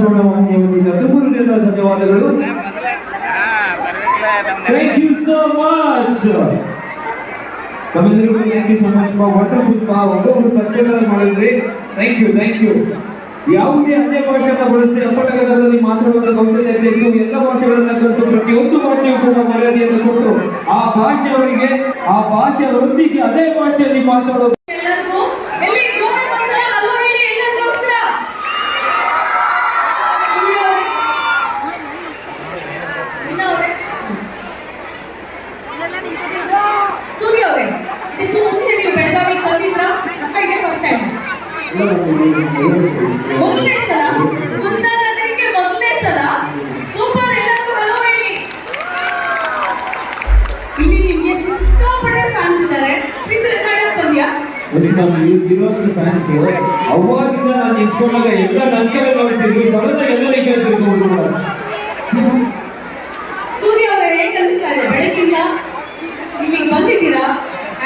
ಆಕಾಶವಾಣಿ ವತಿಯಿಂದ ತುಮಕೂರಿನಿಂದ ಧನ್ಯವಾದಗಳು ಥ್ಯಾಂಕ್ ಯು ಸೋ ಮಚ್ ತಮ್ಮೆಲ್ಲರಿಗೂ ಥ್ಯಾಂಕ್ ಯು ಸೋ ಮಚ್ ಪಾ ವಂಡರ್ಫುಲ್ ಪಾ ಒಬ್ಬೊಬ್ರು ಸಕ್ಸಸ್ ಮಾಡಿದ್ರಿ. ಥ್ಯಾಂಕ್ ಯು ಥ್ಯಾಂಕ್ ಯು ಯಾವುದೇ ಅನ್ಯ ಭಾಷೆಯನ್ನು ಬಳಸದೆ ಅಪ್ಪಟಗರದಲ್ಲಿ ಮಾತನಾಡುವ ಕೌಶಲ್ಯತೆ ಇದ್ದು, ಎಲ್ಲ ಭಾಷೆಗಳನ್ನ ಕಲಿತು, ಪ್ರತಿಯೊಂದು ಭಾಷೆಯೂ ಕೂಡ ಮರ್ಯಾದೆಯನ್ನು ಕೊಟ್ಟು, ಆ ಭಾಷೆಯವರಿಗೆ ಆ ಭಾಷೆಯವರೊಂದಿಗೆ ಅದೇ ಭಾಷೆಯಲ್ಲಿ ಮಾತಾಡೋದು. ಅವಾಗಿಂದ ನಾನು ನಿಂತ್ಕೊಂಡಾಗ ಎಲ್ಲ ನನ್ನ ಕಡೆ ಸಡನ್ ಎಲ್ಲರಿಗೆ ಕೇಳ್ತಿರ್ಬೋದು ಸೂರ್ಯ ಅವರೇ ಹೇಗೆ ಅನಿಸ್ತಾ ಇದೆ ಬೆಳಗಿಂದ ಇಲ್ಲಿಗೆ ಬಂದಿದ್ದೀರಾ?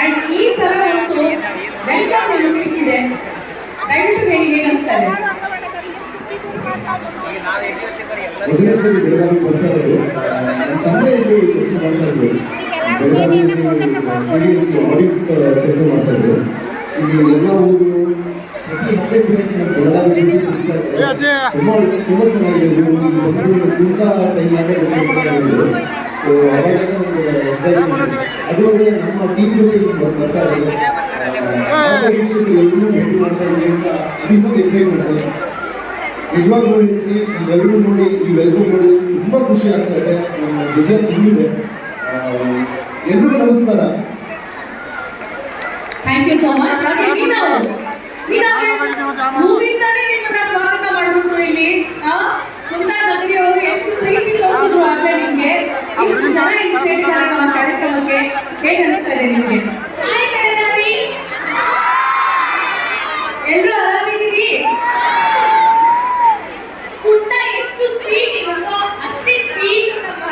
ಅಂಡ್ ಈ ತರ ಒಂದು ವೆಲ್ಕಮ್ ನಿಮಗೆ ಸಿಕ್ಕಿದೆ. ದಯವಿಟ್ಟು ಹೇಳಿ ಹೇಗೆ ಅನಿಸ್ತಾ ಇದೆ ಮೊದಲನೇ ಸರಿ ಬೆಳಗಾವಿ ಬರ್ತಾ ಇದ್ರು ನನ್ನ ತಂದೆ ಇಲ್ಲಿ ಕೆಲಸ ಮಾಡ್ತಾ ಇದ್ರು ಬೆಳಗಾವಿಯಲ್ಲಿ ಆಡಿಟ್ ಕೆಲಸ ಮಾಡ್ತಾ ಇದ್ರು ಇಲ್ಲಿ ಎಲ್ಲ ಊರು ನಮ್ಮ ತುಂಬ ಚೆನ್ನಾಗಿದೆ ಸೊ ಅವಾಗ ನಮಗೆ ಎಕ್ಸೈಟ್ಮೆಂಟ್ ಅದು ಅಲ್ಲದೆ ನಮ್ಮ ಟೀಮ್ ಜೊತೆ ಎಲ್ಲರೂ ಭೇಟಿ ಮಾಡ್ತಾ ಅಂತ ಅದು ಇನ್ನೊಂದು ಎಕ್ಸೈಟ್ಮೆಂಟ್ ನಿಜವಾಗ್ಲೂ ಹೇಳ್ತೀನಿ ನೀವೆಲ್ಲರೂ ನೋಡಿ ವೆಲ್ಕಮ್ ನೋಡಿ ತುಂಬ ಖುಷಿ ಆಗ್ತಾ ಇದೆ ನನ್ನ ಹೃದಯ ತುಂಬಿದೆ ಎಲ್ರಿಗೂ ನಮಸ್ಕಾರ thank you so much Meena ನಿಮ್ಮನ್ನ ಸ್ವಾಗತ ಮಾಡ್ಬಿಟ್ರು ಇಲ್ಲಿ. ಕುಂದಾ ಅವರು ಎಷ್ಟು ಪ್ರೀತಿ ತೋರಿಸಿದ್ರು ಆಗ್ಲೇ ನಿಮ್ಗೆ. ಇಷ್ಟು ಜನ ಇಲ್ಲಿ ಸೇರಿದ್ದಾರೆ ನಮ್ಮ ಕಾರ್ಯಕ್ರಮಕ್ಕೆ. ಹೇಗೆ ಅನಿಸ್ತಾ ಇದೆ ನಿಮ್ಗೆ ಹಾಯ್ ಬೆಳಗಾವಿ ಎಲ್ಲರೂ ಆರಾಮಿದ್ದೀರಿ ಕುಂದ ಎಷ್ಟು ಸ್ವೀಟ್ ಇರುತ್ತೋ ಅಷ್ಟೇ ಸ್ವೀಟ್ ನಮ್ಮ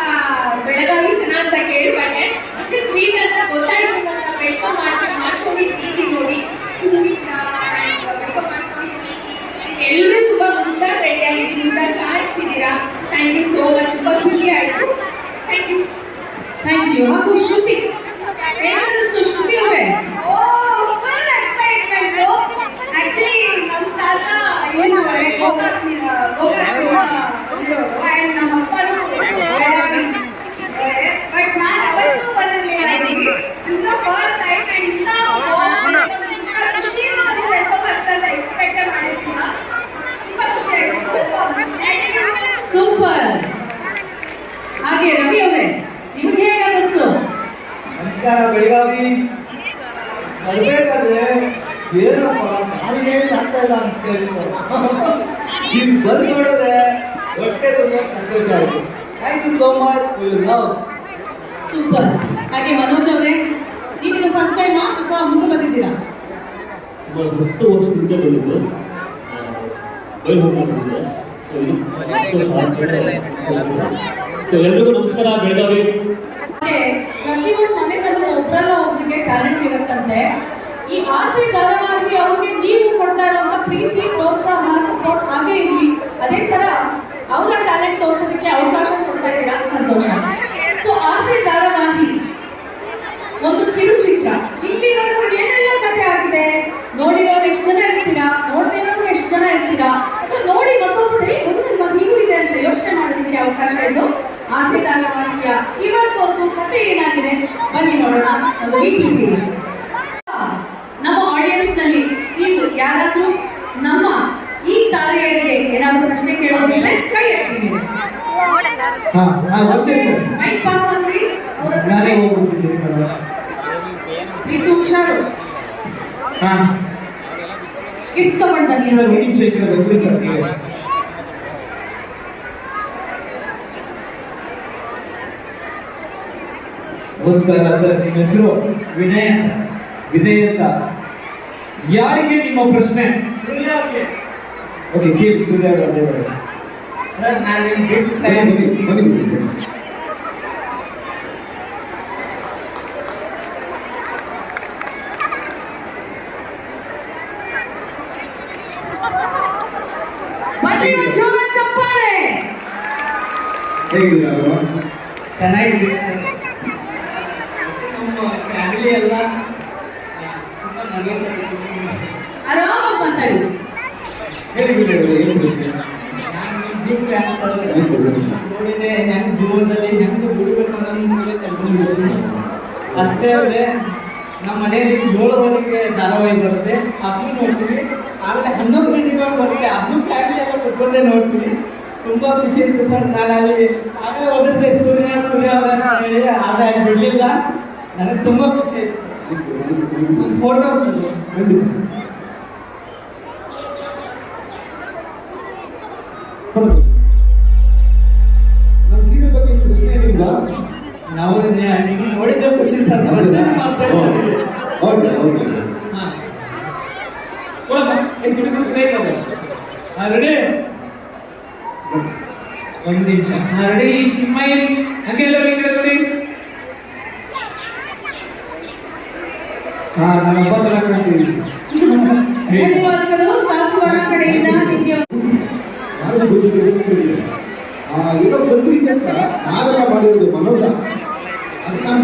ಬೆಳಗಾವಿ ಜನ ಅಂತ ಕೇಳ್ಪಟ್ಟೆ ಅಷ್ಟೇ ಸ್ವೀಟ್ ಅಂತ ಗೊತ್ತಾಯ್ತು ನಮ್ಮ ವೆಲ್ಕಮ್ ಮಾಡಿ ಮಾಡ್ಕೊಂಡಿದ್ದು ರೀತಿ ನೋಡಿ ಹೂವಿನ ವೆಲ್ಕಮ್ ಮಾಡ್ಕೊಂಡಿದ್ದು ರೀತಿ ಎಲ್ಲರೂ ತುಂಬಾ ಮುಂದಾಗಿ ರೆಡಿ ಆಗಿದ್ದೀರಿ ಮುಂದಾಗಿ ಕಾಣಿಸ್ತಿದ್ದೀರಾ ಥ್ಯಾಂಕ್ ಯು ಸೋ ಮಚ್ ತುಂಬಾ ಖುಷಿ ಆಯ್ತು ಥ್ಯಾಂಕ್ ಯು ಥ್ಯಾಂಕ್ ಯು ಹಾಗೂ ಶ್ರುತಿ ಹೇಗನ್ನಿಸ್ತು ಶ್ರುತಿ ಅವರೇ ಓ ಫುಲ್ ಎಕ್ಸೈಟ್ಮೆಂಟ್ ಆಕ್ಚುಲಿ ನಮ್ಮ ತಾತ ಏನು ಗೋಕಾಕ್ ಗೋಕಾಕ್ ಅಂಡ್ ನಮ್ಮ ಅಪ್ಪನು ಬಟ್ ನಾನು ಅವತ್ತು ಬಂದಿರಲಿಲ್ಲ ಇಲ್ಲಿಗೆ this the first time and ಇಂಥ ಇಂಥ ಖುಷಿಯಿಂದ ನನಗೆ ವೆಲ್ಕಮ್ ಮಾಡ್ತಾರೆ ಎಕ್ಸ್ಪೆಕ್ಟ್ ಮಾಡಿರ್ಲಿಲ್ಲ ತುಂಬಾ ಖುಷಿ ಆಯ್ತು ಸೂಪರ್ ಹಾಗೆ ರವಿ ಅವರೇ ನಿಮಗೆ ಹೇಗೆ ಅನ್ನಿಸ್ತು ನಮಸ್ಕಾರ ಬೆಳಗಾವಿ ಬರ್ಬೇಕಾದ್ರೆ ಏನಪ್ಪ ಗಾಳಿನೇ ಸಾಕ್ತಾ ಇಲ್ಲ ಅನಿಸ್ತಾ ಇತ್ತು ಈಗ ಬಂದು ನೋಡಿದ್ರೆ ಹೊಟ್ಟೆ ತುಂಬ ಸಂತೋಷ ಆಯಿತು. Thank you so much for love super ಹಾಗೆ ಮನೋಜ್ ಅವರೇ ನೀವಿದು ಫಸ್ಟ್ ಟೈಮ್ ಅಥವಾ ಮುಂಚೆ ಬಂದಿದ್ದೀರಾ? ಸುಮಾರು ಹತ್ತು ವರ್ಷದಿಂದ ಬಂದಿದ್ದು. ಬೈಲ್ ಹೋಗ್ಬಿಟ್ಟಿದ್ದೆ ಸೊ ಇದು ವರ್ಷ ಸೊ ಎಲ್ರಿಗೂ ನಮಸ್ಕಾರ ಬೆಳಗಾವಿ. ಹಾಗೆ ಪ್ರತಿಯೊಂದು ಮನೆಯಲ್ಲೂ ಒಬ್ಬರಲ್ಲ ಒಬ್ಬರಿಗೆ ಟ್ಯಾಲೆಂಟ್ ಇರುತ್ತಂತೆ. ಈ ಆಸೆ ಧಾರಾವಾಹಿ ಅವ್ರಿಗೆ ನೀವು ಕೊಡ್ತಾ ಇರುವಂತ ಪ್ರೀತಿ, ಪ್ರೋತ್ಸಾಹ ಸಪೋರ್ಟ್ ಹಾಗೆ ಇರಲಿ. ಅದೇ ತರ ಅವರ ಟ್ಯಾಲೆಂಟ್ ತೋರಿಸೋದಕ್ಕೆ ಅವಕಾಶ ಕೊಡ್ತಾ ಇದ್ದೀರಾ? ಸಂತೋಷ. ಸೊ ಆಸೆ ಧಾರಾವಾಹಿ ಒಂದು ಕಿರುಚಿತ್ರ. ಇಲ್ಲಿವರೆಗೂ ಏನೆಲ್ಲ ಕಥೆ ಆಗಿದೆ? ನೋಡಿರೋರು ಎಷ್ಟು ಜನ ಇರ್ತೀರಾ? ನೋಡದೇ ಎಷ್ಟು ಜನ ಇರ್ತೀರಾ? ಅಥವಾ ನೋಡಿ ಮತ್ತೊಬ್ಬರು ಒಂದು ಹೀಗೂ ಇದೆ ಅಂತ ಯೋಚನೆ ಮಾಡೋದಕ್ಕೆ ಅವಕಾಶ ಇದು. ಆಸೆ ಧಾರಾವಾಹಿಯ ಇವತ್ತೊಂದು ಕಥೆ ಏನಾಗಿದೆ? ಬನ್ನಿ ನೋಡೋಣ. ಒಂದು ವೀಕ್ಲಿ ಪ್ಲೀಸ್ ನಮ್ಮ ಆಡಿಯನ್ಸ್ನಲ್ಲಿ ನೀವು ಯಾರಾದ್ರೂ ನಮ್ಮ ಈ ತಾರೆಯರಿಗೆ ಏನಾದ್ರೂ ಪ್ರಶ್ನೆ ಕೇಳೋದಿದ್ರೆ ಕೈ ಹಾ ಓಕೆ ಸರ್. ಮೈಕ್ ಪಾಸ್ ಅವ್ರ ನಾನೇ ಇದು ಹುಷಾರು. ಹಾ. ಗಿಫ್ಟ್ ತಗೊಂಡ್ ಬನ್ನಿ. ಸರ್ ಒಂದು ನಿಮಿಷ ಸರ್. ನಮಸ್ಕಾರ ಸರ್ ನಿಮ್ಮ ಹೆಸರು? ವಿನಯ ವಿನಯ್ ಅಂತ. ಯಾರಿಗೆ ನಿಮ್ಮ ಪ್ರಶ್ನೆ? ಸೂರ್ಯಕ್ಕೆ ಓಕೆ ಕೇಳಿ ಸೂರ್ಯ ಅವರು ಅದೇ ಮಾಡಿ. ಸರ್ ನಾನು ನಿಮ್ಗೆ ಭೇಟಿ ಬನ್ನಿ, ಬನ್ನಿ, ಬನ್ನಿ, ಬನ್ನಿ. ಬನ್ನಿ ಒಂದು ಜೋರ ಚಪ್ಪ ಹೇಗಿದ್ದೀರಾ ಅಲ್ವಾ ಚೆನ್ನಾಗಿದೆ ಸರ್ ನಮ್ಮ ಫ್ಯಾಮಿಲಿ ಎಲ್ಲ ತುಂಬ ನರ್ವಸ್ ಆರಾಮಾಗಿ ಮಾತಾಡಿ ಹೇಳಿ ಬಿಡಿ ಅವ್ರೆ, ಏನು? ನೋಡಿದ್ರೆ ಹೆಂಗ್ ಜೀವನದಲ್ಲಿ ಹೆಂಗ್ ದುಡಿಬೇಕು ಕಲ್ತ್ಕೊಂಡಿದ್ದೀನಿ ಅಷ್ಟೇ ಅಲ್ಲದೆ ನಮ್ಮ ಮನೆಯಲ್ಲಿ ಏಳುವರೆಗೆ ಧಾರಾವಾಹಿ ಬರುತ್ತೆ. ಅದನ್ನು ನೋಡ್ತೀವಿ. ಆಮೇಲೆ ಹನ್ನೊಂದು ಗಂಟೆಗೆ ಬರುತ್ತೆ. ಅದನ್ನು ಫ್ಯಾಮಿಲಿ ಎಲ್ಲ ಕುತ್ಕೊಂಡೇ ನೋಡ್ತೀವಿ. ತುಂಬ ಖುಷಿ ಇತ್ತು ಸರ್ ನಾನು ಅಲ್ಲಿ ಆಗಲೇ ಓದಿದ್ರೆ ಸೂರ್ಯ ಸೂರ್ಯ ಅವರ ಆದಾಯ ಹೇಳಿ ಆದ್ರೆ ಬಿಡ್ಲಿಲ್ಲ ನನಗೆ ತುಂಬ ಖುಷಿ ಆಯ್ತು ಸರ್. ಫೋಟೋಸ್ ರೆಡಿ ಒಂದು ನಿಮಿಷ. ರೆಡಿ ಸ್ಮೈಲ್ ಹಂಗೆ ಎಲ್ಲರೂ ಈ ಕಡೆ ನೋಡಿ. ಹಾ ನಾನು ಒಂಬತ್ತು ಚೆನ್ನಾಗಿ ಕಾಣ್ತೀನಿ ಧನ್ಯವಾದಗಳು. ಸ್ಟಾರ್ ಸುವರ್ಣ ಕಡೆಯಿಂದ ನಿಮಗೆ ಆ ಏನೋ ಬಂದ್ರಿ ಕೆಲಸ ನಾವೆಲ್ಲ ಮಾಡಿರೋದು ಮನೋಜ. ಅದು ನಾನು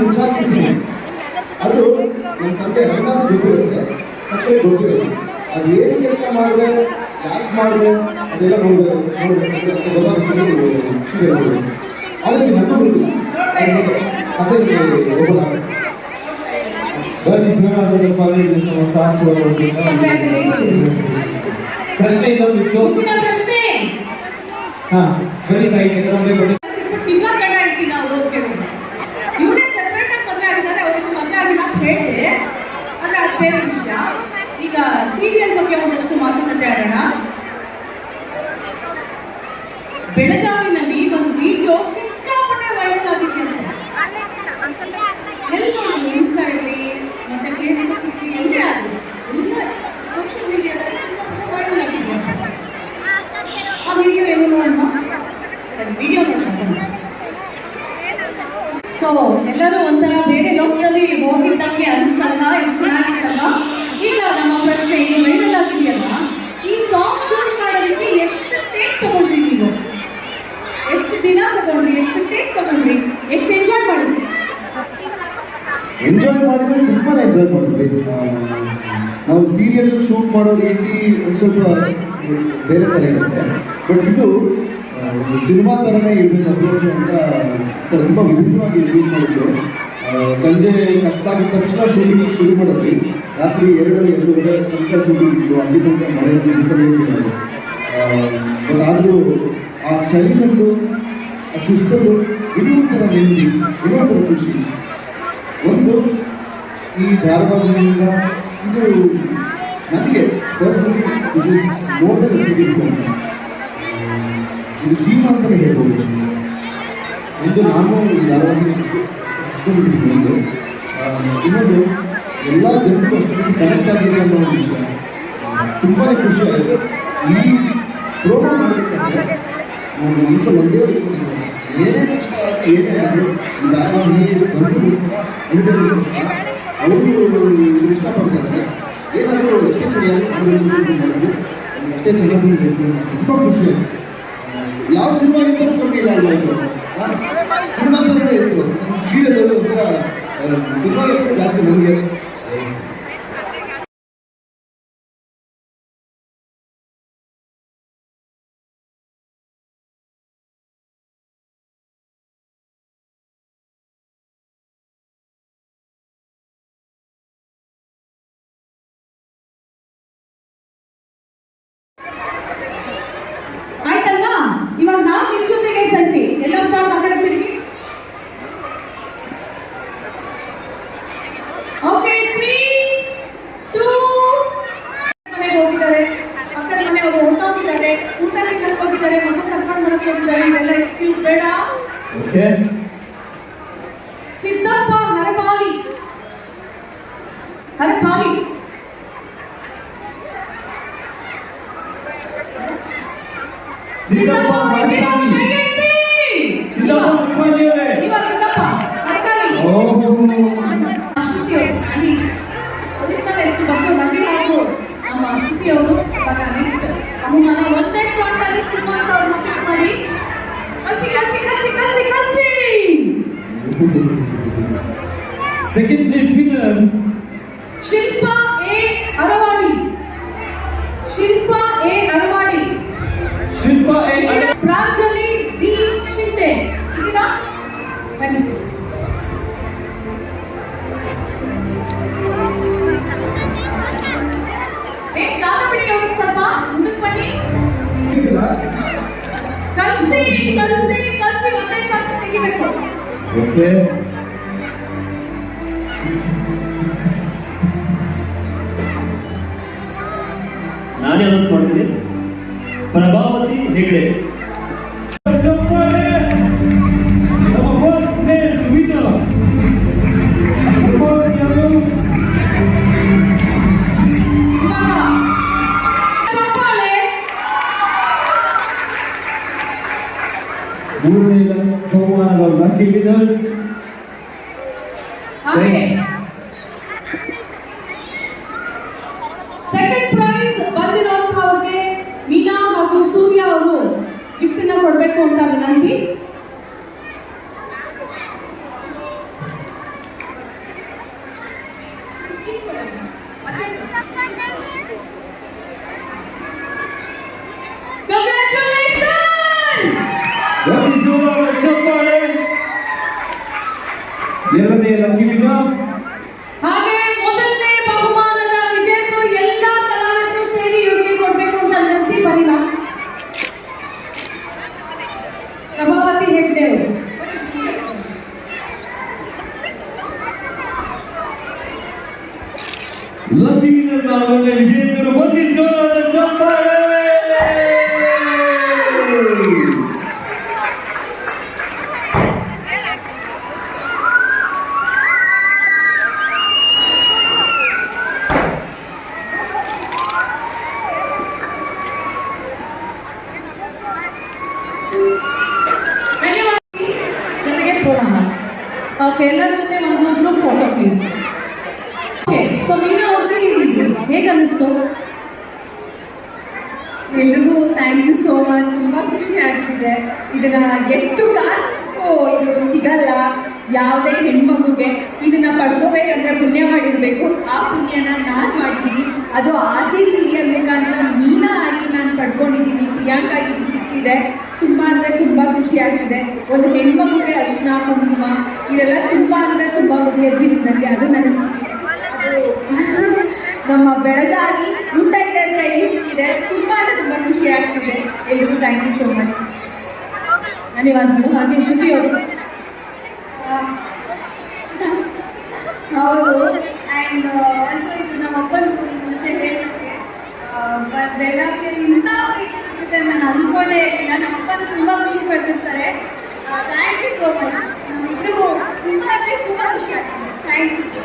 ಅದು ನಮ್ಮ ತಂದೆ ರಂಗನಾಥ್ ಗೊತ್ತಿರುತ್ತೆ. ಸಕ್ಕರೆ ಗೊತ್ತಿರುತ್ತೆ. ಅದು ಏನು ಕೆಲಸ ಮಾಡಿದೆ? ಯಾಕೆ ಮಾಡಿದೆ? ಅದೆಲ್ಲ ನೋಡಬೇಕು ನೋಡಬೇಕು ಗೊತ್ತಾಗುತ್ತೆ. ಸೀರಿಯಲ್ ಆದಷ್ಟು ನನಗೂ ಗೊತ್ತಿಲ್ಲ ಮತ್ತೆ ಹೋಗೋಣ. ಪ್ರಶ್ನೆ ಪ್ರಶ್ನೆ. ಹಾ ತಾಯಿ ಸೆಪರೇಟ್ ಆಗಿ ಮದುವೆ ಆಗಿದ್ದಾರೆ. ಅವ್ರಿಗೆ ಮದುವೆ ಆಗಿಲ್ಲ ಅಂತ ಅದು ಈಗ ಸೀರಿಯಲ್ ಬಗ್ಗೆ ಒಂದಷ್ಟು ಮಾತುಕತೆ ಆಡೋಣ. ಬೆಳಗಾವಿನಲ್ಲಿ ಒಂದು ವಿಡಿಯೋ ಸಿಕ್ಕಾಪಟ್ಟೆ ವೈರಲ್ ಆಗಿದೆ ಅಂತ ಎಲ್ಲಿ ನೋಡಿ ಇನ್ಸ್ಟಾ ಇರಲಿ ಮತ್ತೆ ಫೇಸ್ಬುಕ್ ಇರಲಿ ಎಲ್ಲೇ ಆಗಲಿ ಎಲ್ಲ ಸೋಷಿಯಲ್ ಮೀಡಿಯಾದಲ್ಲಿ ಸಿಕ್ಕಾಪಟ್ಟೆ ವೈರಲ್ ಆಗಿದೆ ಅಂತ ಆ ವಿಡಿಯೋ ಏನು ನೋಡೋಣ ಅದು ವಿಡಿಯೋ ನೋಡೋಣ ಸೊ ಎಲ್ಲರೂ ಒಂಥರ ಬೇರೆ ಲೋಕದಲ್ಲಿ ಹೋಗಿದ್ದಂಗೆ ಅನಿಸ್ತಲ್ಲ ಎಷ್ಟು ಚೆನ್ನಾಗಿತ್ತಲ್ಲ ಈಗ ನಮ್ಮ ಪ್ರಶ್ನೆ ಇದು ವೈರಲ್ ಆಗಿದೆಯಲ್ಲ ಈ ಸಾಂಗ್ ಶೂಟ್ ಮಾಡೋದಕ್ಕೆ ಎಷ್ಟು ಟೇಕ್ ತಗೊಂಡ್ರಿ ನೀವು ಎಷ್ಟು ದಿನ ತಗೊಂಡ್ರಿ ಎಷ್ಟು ಟೇಕ್ ತಗೊಂಡ್ರಿ ಎಷ್ಟು ಎಂಜಾಯ್ ಮಾಡಿದ್ರಿ ಎಂಜಾಯ್ ಮಾಡಿದ್ರೆ ತುಂಬಾ ಎಂಜಾಯ್ ಮಾಡಿದ್ವಿ ಆ, ನಾವು ಸೀರಿಯಲ್ ಶೂಟ್ ಮಾಡೋ ರೀತಿ ಒಂದು ಸ್ವಲ್ಪ ಬೇರೆ ಥರ ಇರುತ್ತೆ. ಬಟ್ ಇದು ಸಿನಿಮಾ ಥರನೇ ಇರಬೇಕು, ಅಪ್ರೋಚು ಅಂತ ತುಂಬ ವಿಭಿನ್ನವಾಗಿ ಶೂಟ್ ಮಾಡಿದ್ದು ಸಂಜೆ ಕತ್ತಾಗಿದ್ದ ತಕ್ಷಣ ಶೂಟಿಂಗ್ ಶುರು ಮಾಡಿದ್ವಿ ರಾತ್ರಿ ಎರಡು, ಎರಡೂವರೆ ತನಕ ಶೂಟಿಂಗ್ ಇತ್ತು. ಅಲ್ಲಿ ತನಕ ಮಳೆ ಇರಲಿಲ್ಲ ಬಟ್ ಆದರೂ ಆ ಚಳಿನಲ್ಲೂ ಆ ಸುಸ್ತಲ್ಲೂ ಇನ್ನೂ ಥರ ನೆಮ್ಮದಿ ಇನ್ನೂ ಖುಷಿ. ಒಂದು, ಈ ಧಾರವಾಡದಿಂದ ಇದು, ನನಗೆ personally is more than singing phone ಇದು ಜೀವ ಅಂತಲೇ ಹೇಳ್ಬೋದು. ಎಂದು ನಾನು ಆ, ಇನ್ನೊಂದು ಎಲ್ಲ ಜನರು ಅಷ್ಟೊಂದು ಕನೆಕ್ಟ್ ಆಗಿದೆ ಅನ್ನೋ ಒಂದು ವಿಷಯ. ತುಂಬಾ ಖುಷಿ ಈ ಪ್ರೋಗ್ರಾಮ್ ಮಾಡಬೇಕಾದ್ರೆ ನಾನು ಮನಸ್ಸಲ್ಲಿ ಒಂದೇ ಏನೇ ಏನೇ ಆಗಲಿ ಯಾರು ಬಂದು ಅವರು ಇಷ್ಟಪಡ್ತಾರೆ. ಏನಾದರೂ ಎಷ್ಟೇ ಚೆನ್ನಾಗಿ ಮಾಡಿದ್ರು ಎಷ್ಟೇ ಚೆನ್ನಾಗಿ ಬಂದಿದೆ ತುಂಬ ಖುಷಿ ಆಯ್ತು ಯಾವ ಸಿನಿಮಾಗಿಂತಲೂ ಕಮ್ಮಿ ಇಲ್ಲ ಅಲ್ವಾ ಇದು ಸಿನಿಮಾ ಇತ್ತು. ನೆಕ್ಸ್ಟ್ ಬಹುಮಾನ ಒಂದೇ ಶಾರ್ಟ್ ಅಲ್ಲಿ ಸಿನಿಮಾ ಅವ್ರನ್ನ ಪಿಕ್ ಮಾಡಿ ಕಳ್ಸಿ ಕಳ್ಸಿ ಕಳ್ಸಿ ಕಳ್ಸಿ second place winner Shilpa A Aravadi Shilpa A Aravadi Shilpa A ಇಲ್ಲಿನ ಪ್ರಾಂಜಲಿ ಡಿ ಶಿಂದೆ ಇಲ್ಲಿನ ಬನ್ನಿ ಏ ಕಾಲ ಹೋಗಿ ಸ್ವಲ್ಪ ಮುಂದಕ್ಕೆ ಬನ್ನಿ. ಕಲ್ಸಿ ಕಲ್ಸಿ ಕಲ್ಸಿ ಒಂದೇ ಶಾಟ್ ತೆಗಿಬೇಕು. ಓಕೆ. ನಾನೇ ಅನೌನ್ಸ್ ಮಾಡ್ತೀನಿ. ಪ್ರಭಾವತಿ ಹೆಗ್ಡೆ. ಹಾಗೆ. ಸೆಕೆಂಡ್ ಪ್ರೈಸ್ ಬಂದಿರೋಂಥವ್ರಿಗೆ ಮೀನಾ ಹಾಗೂ ಸೂರ್ಯ ಅವರು ಗಿಫ್ಟ್ ಕೊಡಬೇಕು ಅಂತ ವಿನಂತಿ Congratulations! ಒಂದು ಜೋರಾದ ಚಪ್ಪಾಳೆ ಎರಡನೇ ಲಕ್ಕಿ ವಿನ್ನರ್ ಹಾಗೆ ಮೊದಲನೇ ಬಹುಮಾನದ ವಿಜೇತರು ಎಲ್ಲ ಕಲಾವಿದರು ಸೇರಿ ಇವರಿಗೆ ಕೊಡ್ಬೇಕು ಅಂತ ವಿನಂತಿ ಬರೀಲ್ಲ ಪ್ರಭಾವತಿ ಹೆಗ್ಡೆ ಅವರು ಲಕ್ಕಿ ವಿನ್ನರ್ ನಾಲ್ಕನೇ ವಿಜೇತರು ಒಂದು ಜೋರಾದ ಚಪ್ಪಾಳೆ ಧನ್ಯವಾದ ಜೊತೆಗೆ ಪ್ರೋಣಾಮ ಓಕೆ ಎಲ್ಲರ ಜೊತೆ ಒಂದು group photo please okay so Meena ಅವ್ರಿಗೆ ಹೇಗೆ ಅನ್ನಿಸ್ತು ಎಲ್ರಿಗೂ ಥ್ಯಾಂಕ್ ಯು ಸೋ ಮಚ್ ತುಂಬ ಖುಷಿ ಆಗ್ತಿದೆ. ಇದನ್ನ ಎಷ್ಟು ಕಾಸು? ಇದು ಸಿಗಲ್ಲ. ಯಾವುದೇ ಹೆಣ್ಮಗುಗೆ ಇದನ್ನ ಪಡ್ಕೋಬೇಕಂದ್ರೆ ಪುಣ್ಯ ಮಾಡಿರ್ಬೇಕು. ಆ ಪುಣ್ಯನ ನಾನು ಮಾಡಿದ್ದೀನಿ ಅದು ಆಸೆ ಸೀರಿಯಲ್ ಮುಖಾಂತರ ಮೀನಾ ಆಗಿ ನಾನು ಪಡ್ಕೊಂಡಿದ್ದೀನಿ ಪ್ರಿಯಾಂಕಾಗಿ ಸಿಕ್ಕಿದೆ. ತುಂಬ ಅಂದರೆ ತುಂಬ ಖುಷಿ ಆಗ್ತಿದೆ ಒಂದು ಹೆಣ್ಮಗುಗೆ ಅರ್ಶನ ಕುಂಕುಮ ಇದೆಲ್ಲ ತುಂಬ ಅಂದರೆ ತುಂಬ ಮುಖ್ಯ ಜೀವನದಲ್ಲಿ. ಅದು ನನಗೆ ನಮ್ಮ ಬೆಳಗಾಗಿ ಮುತ್ತೈದರ ಕೈ ಇದೆ ತುಂಬ ಅಂದರೆ ತುಂಬ ಖುಷಿ ಆಗ್ತಿದೆ. ಎಲ್ರಿಗೂ ಥ್ಯಾಂಕ್ ಯು ಸೋ ಮಚ್ ಧನ್ಯವಾದಗಳು. ಹಾಗೆ ಶುಭಿ ಅವರು. ಹೌದು. ಆ್ಯಂಡ್ ಆಲ್ಸೋ ಇದು ನಮ್ಮ ಅಪ್ಪನ ಮುಂಚೆ ಹೇಳಿದಂಗೆ ಬೆಳಗಾವಿಯಲ್ಲಿ ಇಂಥ ಸಿಗುತ್ತೆ ನಾನು ಅಂದ್ಕೊಂಡೇ ಇರಲಿಲ್ಲ ನಮ್ಮ ಅಪ್ಪನ ತುಂಬ ಖುಷಿ ಪಡ್ತಿರ್ತಾರೆ. ಥ್ಯಾಂಕ್ ಯು ಸೋ ಮಚ್ ನಮ್ಮಿಬ್ಬರಿಗೂ ತುಂಬ ಅಂದರೆ ತುಂಬ ಖುಷಿ ಆಗ್ತಿದೆ. ಥ್ಯಾಂಕ್ ಯು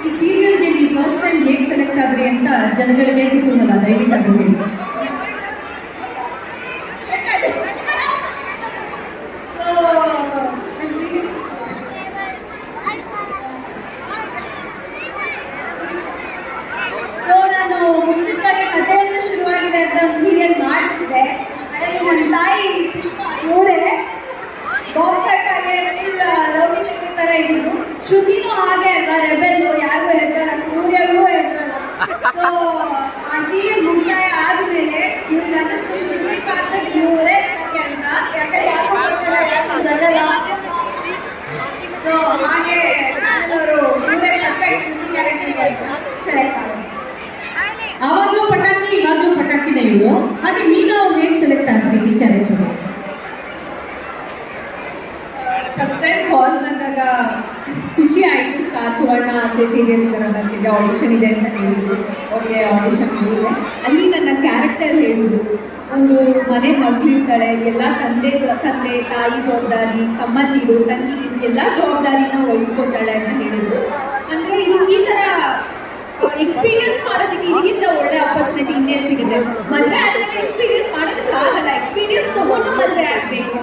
ಈ ಸೀರಿಯಲ್ಗೆ ನೀವು ಫಸ್ಟ್ ಟೈಮ್ ಹೇಗೆ ಸೆಲೆಕ್ಟ್ ಆದ್ರಿ ಅಂತ ಜನಗಳಿಗೆ ಕುತೂಹಲ ದಯವಿಟ್ಟು ಅದು ಹೇಳಿ ಸೊ ಸೊ ನಾನು ಮುಂಚಿತವಾಗಿ ಕಥೆಯನ್ನು ಶುರುವಾಗಿದೆ ಅಂತ ಒಂದು ಸೀರಿಯಲ್ ಮಾಡ್ತಿದ್ದೆ ಅದರಲ್ಲಿ ನನ್ನ ತಾಯಿ ಪುಷ್ಪ ಇವರೇ ಬಾಬ್ ಕಟ್ ಆಗಿ ಫುಲ್ ರೌಡಿ ಟೈಪಿ ಥರ ಇದ್ದಿದ್ದು ಶ್ರುತಿನೂ ಹಾಗೆ ಅಲ್ವಾ? ರೆಬೆಲ್ ಯಾರಿಗೂ ಹೆದ್ರಲ್ಲ ಸೂರ್ಯಗೂ ಹೆದ್ರಲ್ಲ ಸೊ ಆ ಸೀರಿಯಲ್ ಮುಕ್ತಾಯ ಆದ್ಮೇಲೆ ಇವ್ರಿಗೆ ಅನ್ನಿಸ್ತು ಶ್ರುತಿ ಪಾತ್ರಕ್ಕೆ ಇವರೇ ಅಂತ. ಯಾಕಂದ್ರೆ ಗೊತ್ತಿಲ್ಲ ಜಗಲ್ಲ. ಸೊ ಹಾಗೆ ಚಾನಲ್ ಅವರು ಇವರೇ ಪರ್ಫೆಕ್ಟ್ ಶ್ರುತಿ ಕ್ಯಾರೆಕ್ಟರ್ಗೆ ಅಂತ ಸೆಲೆಕ್ಟ್ ಆದರು. ಆವಾಗಲೂ ಪಟಾಕಿ ಇವಾಗಲೂ ಪಟಾಕಿನೇ ಇವರು. ಹಾಗೆ ಮೀನಾ ಅವ್ರು ಹೇಗೆ ಸೆಲೆಕ್ಟ್ ಆದ್ರಿ ಈ ಕ್ಯಾರೆಕ್ಟರ್ ಫಸ್ಟ್ ಟೈಮ್ ಕಾಲ್ ಬಂದಾಗ ಖುಷಿ ಆಯಿತು. ಸ್ಟಾರ್ ಸುವರ್ಣ ಆಸೆ ಸೀರಿಯಲ್ ಬರ್ತಿದ್ದೆ ಆಡಿಷನ್ ಇದೆ ಅಂತ ಹೇಳಿದ್ರು. ಓಕೆ ಆಡಿಷನ್ ಇದೆ ಅಲ್ಲಿ ನನ್ನ ಕ್ಯಾರೆಕ್ಟರ್ ಹೇಳಿದ್ರು. ಒಂದು ಮನೆ ಮಗಳಿರ್ತಾಳೆ ಎಲ್ಲ ತಂದೆ ತಂದೆ, ತಾಯಿ ಜವಾಬ್ದಾರಿ, ತಮ್ಮಂದಿರು ತಂಗಿ ಎಲ್ಲ ಜವಾಬ್ದಾರಿನ ವಹಿಸ್ಕೊತಾಳೆ ಅಂತ ಹೇಳಿದ್ರು. ಅಂದರೆ ಇದು ಈ ಥರ ಎಕ್ಸ್ಪೀರಿಯನ್ಸ್ ಮಾಡೋದಕ್ಕೆ ಇದಕ್ಕಿಂತ ಒಳ್ಳೆ ಆಪರ್ಚುನಿಟಿ ಇನ್ನೇನು ಸಿಗುತ್ತೆ. ಮದುವೆ ಆದ್ಮೇಲೆ ಎಕ್ಸ್ಪೀರಿಯನ್ಸ್ ಮಾಡೋದಕ್ಕೆ ಆಗಲ್ಲ. ಎಕ್ಸ್ಪೀರಿಯನ್ಸ್ ತಗೊಂಡು ಮದುವೆ ಆಗಬೇಕು.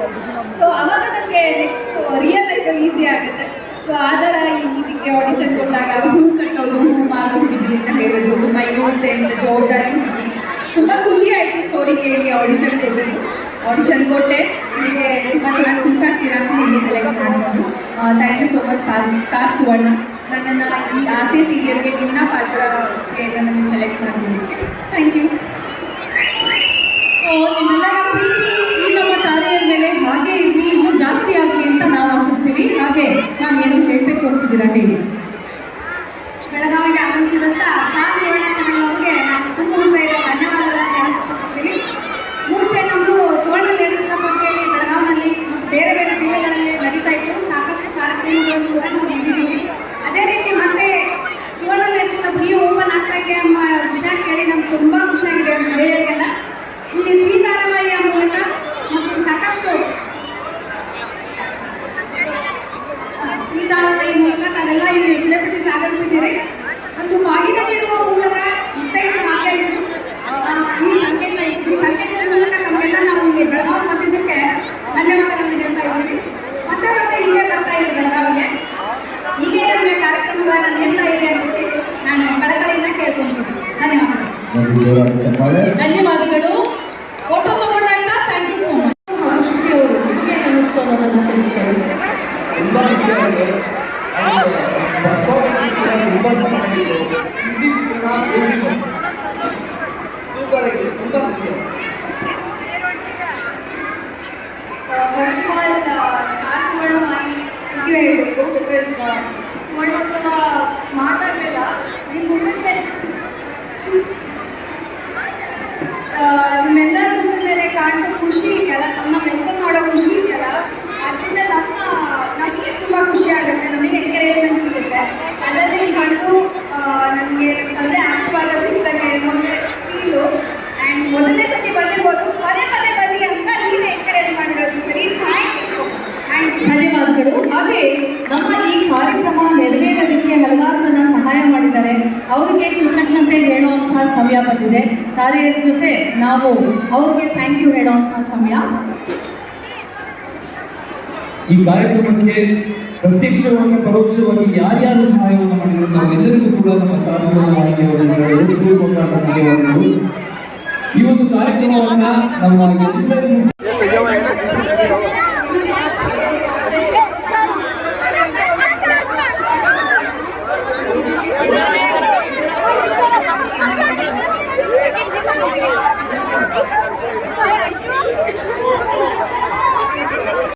ಸೊ ಅವಾಗ ನನಗೆ ನೆಕ್ಸ್ಟ್ ರಿಯಲ್ ಲೈಫಲ್ಲಿ ಈಸಿ ಆಗುತ್ತೆ. ಸೊ ಆ ಥರ ಈ- ಇದಕ್ಕೆ ಆಡಿಷನ್ ಕೊಟ್ಟಾಗ ಹೂ ಕಟ್ಟೋದು ಹೂ ಮಾರೋ ಹುಡುಗಿ ಅಂತ ಹೇಳಿದ್ರು ತುಂಬ ಇನ್ನೋಸೆಂಟ್ ಜವಾಬ್ದಾರಿ ಹುಡುಗಿ ತುಂಬ ಖುಷಿ ಆಯಿತು ಸ್ಟೋರಿ ಕೇಳಿ ಆಡಿಷನ್ ಕೊಟ್ಟಿದ್ದು ಆಡಿಷನ್ ಕೊಟ್ಟೆ ಇದಕ್ಕೆ ತುಂಬ ಚೆನ್ನಾಗಿ thank you so much star star Suvarna ನನ್ನನ್ನು ಈ ಆಸೆ ಸೀರಿಯಲ್ಗೆ ಟೀನಾ ಪಾತ್ರಕ್ಕೆ ನನ್ನನ್ನು ಸೆಲೆಕ್ಟ್ ಮಾಡಿದ್ದಕ್ಕೆ ಥ್ಯಾಂಕ್ ಯು ಸೊ ನಿಮ್ಮೆಲ್ಲರ ಪ್ರೀತಿ ಈ ನಮ್ಮ ತಾರೆಯ ಮೇಲೆ ಹಾಗೆ ಇರಲಿ ಇನ್ನೂ ಜಾಸ್ತಿ ಆಗಲಿ ಅಂತ ನಾವು ಆಶಿಸ್ತೀವಿ ಹಾಗೆ ನಾನು ಏನು ಹೇಳ್ಬೇಕು ಅಂತಿದ್ದೀರಾ ಹೇಳಿ. ಬೆಳಗಾವಿಗೆ ಆಗಮಿಸಿದಂತ ಸ್ಟಾರ್ ಸುವರ್ಣ ಚಾನಲ್ ಅವರಿಗೆ ನಾನು ತುಂಬ ಹೃದಯದ ಧನ್ಯವಾದಗಳನ್ನು ಹೇಳಕ್ ಇಷ್ಟಪಡ್ತೀನಿ ಮುಂಚೆ ನಮ್ಮದು ಸುವರ್ಣ ಲೇಡೀಸ್ ಕ್ಲಬ್ ಅಂತೇಳಿ ಬೆಳಗಾವಿನಲ್ಲಿ ಬೇರೆ ಬೇರೆ ಜಿಲ್ಲೆಗಳಲ್ಲಿ ನಡೀತಾ ಇತ್ತು. ಸಾಕಷ್ಟು ಕಾರ್ಯಕ್ರಮಗಳನ್ನು ಕೂಡ ನಾವು ನೀಡಿದ್ದೀವಿ ಅದೇ ರೀತಿ ಮತ್ತೆ ಸುವರ್ಣ ಲೇಡೀಸ್ ಕ್ಲಬ್ ನೀವು ಓಪನ್ ಆಗ್ತಾ ಇದೆ ಎಂಬ ವಿಷಯ ಕೇಳಿ ನಮ್ಗೆ ತುಂಬ ಖುಷಿಯಾಗಿದೆ ಮಹಿಳೆಯರಿಗೆಲ್ಲ ಇಲ್ಲಿ ಶ್ರೀ ಧಾರಾವಾಹಿಯ ಮೂಲಕ ಮತ್ತು ಸಾಕಷ್ಟು ಶ್ರೀಧಾರಾವಾಹಿ ಮೂಲಕ ತಾವೆಲ್ಲ ಇಲ್ಲಿ ಸೆಲೆಬ್ರಿಟೀಸ್ ಆಗಮಿಸಿದ್ದೀರಿ ಒಂದು ಬಾಗಿನ ನೀಡುವ ಮೂಲಕ ಇತ್ತೈದು ಭಾಗ್ಯ ಇದು ಆ, ಈ ಸಂಕೇತ ಈ ಸಂಕೇತದ ಮೂಲಕ ತಮಗೆಲ್ಲ ನಾವು ಇಲ್ಲಿ ಬೆಳಗಾವಿ ಬಂದಿದ್ದಕ್ಕೆ ಧನ್ಯವಾದಗಳನ್ನು ಹೇಳ್ತಾ ಇದ್ದೀವಿ ಮತ್ತೆ ಮತ್ತೆ ಹೀಗೆ ಬರ್ತಾ ಇದೆ ಬೆಳಗಾವಿಗೆ ಹೀಗೆ ನಮಗೆ ಕಾರ್ಯಕ್ರಮಗಳನ್ನು ನೀಡ್ತಾ ಇದೆ ಅಂತ ನಾನು ಕಳಕಳಿಯಿಂದ ಕೇಳ್ಕೊಂತೀನಿ ಧನ್ಯವಾದಗಳು. ಧನ್ಯವಾದಗಳು. ಫೋಟೋ ತಗೊಂಡಾಗ ಥ್ಯಾಂಕ್ ಯು ಸೋ ಮಚ್ ಹಾಗೂ ಶ್ರುತಿ ಅವರು ನಿಮಗೆ ಅನ್ನಿಸ್ತು ಅನ್ನೋದನ್ನು ತಿಳಿಸ್ಕೊಳ್ಳಿ ತುಂಬ ವಿಷಯಗಳು ಪರ್ಫಾರ್ಮೆನ್ಸ್ ಕೂಡ ತುಂಬ ಚೆನ್ನಾಗಿದೆ ಹಿಂದಿ ಚಿತ್ರಣ ಸೂಪರ್ ಆಗಿದೆ. ತುಂಬ ಖುಷಿ first of all star Suvarna ಮಾಡಿ ಥ್ಯಾಂಕ್ ಯು ಹೇಳಬೇಕು ಬಿಕಾಸ್ ಸುವರ್ಣೋತ್ಸವ ಮಾತಾಡಲಿಲ್ಲ ನಿಮ್ಮ ಮುಖದ ಮೇಲೆ ನಿಮ್ಮೆಲ್ಲರ ಮುಖದ ಮೇಲೆ ಕಾಣಿಸೋ ಖುಷಿ ಇದೆಯಲ್ಲ, ನಮ್ಮ ಮೆಲ್ಕೊಂಡು ನೋಡೋ ಖುಷಿ ಇದೆಯಲ್ಲ, ಅದರಿಂದ ನಮ್ಮ, ನಮಗೆ ತುಂಬ ಖುಷಿ ಆಗುತ್ತೆ, ನಮಗೆ ಎಂಕರೇಜ್ಮೆಂಟ್ ಸಿಗುತ್ತೆ. ಅದಲ್ಲದೆ ಇಲ್ಲಿ ಬಂದು ನನಗೆ ನನ್ನ ತಂದೆ ಆಶೀರ್ವಾದ ಸಿಗ್ತಾನೆ ಅನ್ನೋ ಫೀಲು ಆ್ಯಂಡ್ ಮೊದಲನೇ ಸತಿ ಬಂದಿರ್ಬೋದು ಪದೇ ಪದೇ ಬನ್ನಿ ಅಂತ ನೀವೇ ಎಂಕರೇಜ್ ಮಾಡಿರೋದು ಸರಿ thank you so thank you ಹಾಗೆ ನಮ್ಮ ಈ ಕಾರ್ಯಕ್ರಮ ನೆರವೇರೋದಕ್ಕೆ ಹಲವಾರು ಜನ ಸಹಾಯ ಮಾಡಿದ್ದಾರೆ. ಅವರಿಗೆ ಕೃತಜ್ಞತೆ ಹೇಳುವಂತಹ ಸಮಯ ಬಂದಿದೆ. ತಾರೆಯರ ಜೊತೆ ನಾವು ಅವ್ರಿಗೆ ಥ್ಯಾಂಕ್ ಯು ಹೇಳುವಂತಹ ಸಮಯ. ಈ ಕಾರ್ಯಕ್ರಮಕ್ಕೆ ಪ್ರತ್ಯಕ್ಷವಾಗಿ, ಪರೋಕ್ಷವಾಗಿ ಯಾರ್ಯಾರು ಸಹಾಯವನ್ನು ಮಾಡಿದ್ರು ನಾವೆಲ್ಲರಿಗೂ ಕೂಡ ನಮ್ಮ ಸಾಹಸವನ್ನು ಈ ಒಂದು ಕಾರ್ಯಕ್ರಮವನ್ನು ನಮ್ಮ